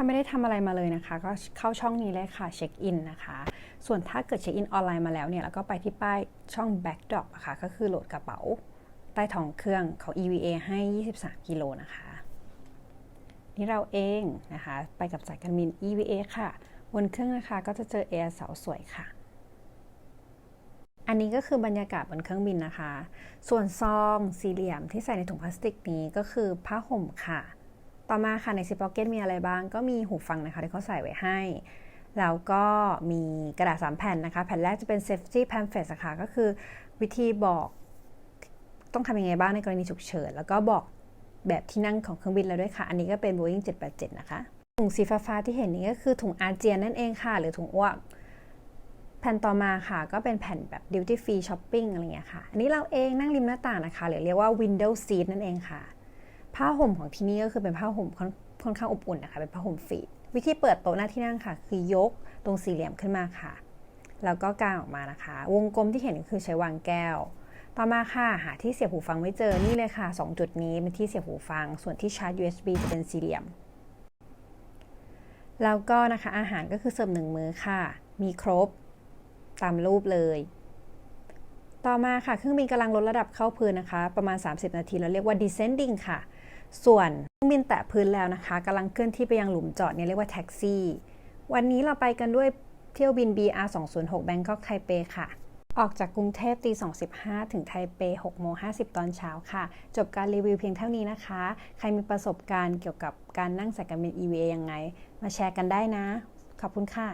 ถ้าไม่ได้ทำอะไรมาเลยนะคะ ก็เข้าช่องนี้เลยค่ะเช็คอินนะคะ ส่วนถ้าเกิดเช็คอินออนไลน์มาแล้วเนี่ย แล้วก็ไปที่ป้ายช่อง backdrop อะค่ะ ก็คือโหลดกระเป๋า ใต้ท้องเครื่องของ EVA ให้ 23 กิโลนะคะ นี่เราเองนะคะ ไปกับสายการบิน EVA ค่ะ บนเครื่องนะคะก็จะเจอแอร์สาวสวยค่ะอันนี้ก็คือบรรยากาศบนเครื่องบินนะคะ ส่วนซองสี่เหลี่ยมที่ใส่ในถุงพลาสติกนี้ก็คือผ้าห่มค่ะ ต่อมาค่ะในซิปพ็อกเก็ตมีอะไรบ้าง ก็มีหูฟังนะคะที่เขาใส่ไว้ให้ แล้วก็มีกระดาษ 3 แผ่นนะคะ แผ่นแรกจะเป็น safety pamphlet อะค่ะก็คือวิธีบอกต้องทำยังไงบ้างในกรณีฉุกเฉิน แล้วก็บอกแบบที่นั่งของเครื่องบินแล้วด้วยค่ะ อันนี้ก็เป็น Boeing 787 นะคะ ถุงสีฟ้าที่เห็นนี้ก็คือถุงอาเจียนนั่นเองค่ะ หรือถุงอ้วก แผ่นต่อมาค่ะ ก็เป็นแผ่นแบบ duty free shopping อะไรเงี้ยค่ะ อันนี้เราเองนั่งริมหน้าต่างนะคะ หรือเรียกว่า window seat นั่นเองค่ะ ผ้าห่มของที่นี่ก็คือเป็นผ้าห่มค่อนค่อนข้างอบอุ่นนะคะเป็นผ้าห่มฟีดวิธีเปิดโต๊ะหน้าที่นั่งค่ะ คือยกตรงสี่เหลี่ยมขึ้นมาค่ะ แล้วก็กางออกมานะคะ วงกลมที่เห็นคือใช้วางแก้ว ต่อมาค่ะหาที่เสียบหูฟังไม่เจอนี่เลยค่ะ 2 จุดนี้เป็นที่เสียบหูฟัง ส่วนที่ชาร์จ USB จะเป็นสี่เหลี่ยม แล้วก็นะคะอาหารก็คือเสิร์ฟหนึ่งมื้อค่ะ มีครบตามรูปเลย ต่อมาค่ะ เครื่องบินกำลังลดระดับเข้าพื้นนะคะ ประมาณ 30 นาที เราเรียกว่า descending ค่ะ ส่วนเครื่องบินแตะพื้นแล้วนะคะกำลังเคลื่อนที่ไปยังหลุมจอดเนี่ยเรียกว่าแท็กซี่ วันนี้เราไปกันด้วยเที่ยวบิน BR 206 Bangkok Taipei ค่ะ ออกจากกรุงเทพตี2.15 ถึงไทเป6โมง50 ตอนเช้าค่ะ จบการรีวิวเพียงเท่านี้นะคะ ใครมีประสบการณ์เกี่ยวกับการนั่งสายการบิน EVA ยังไง มาแชร์กันได้นะ ขอบคุณค่ะ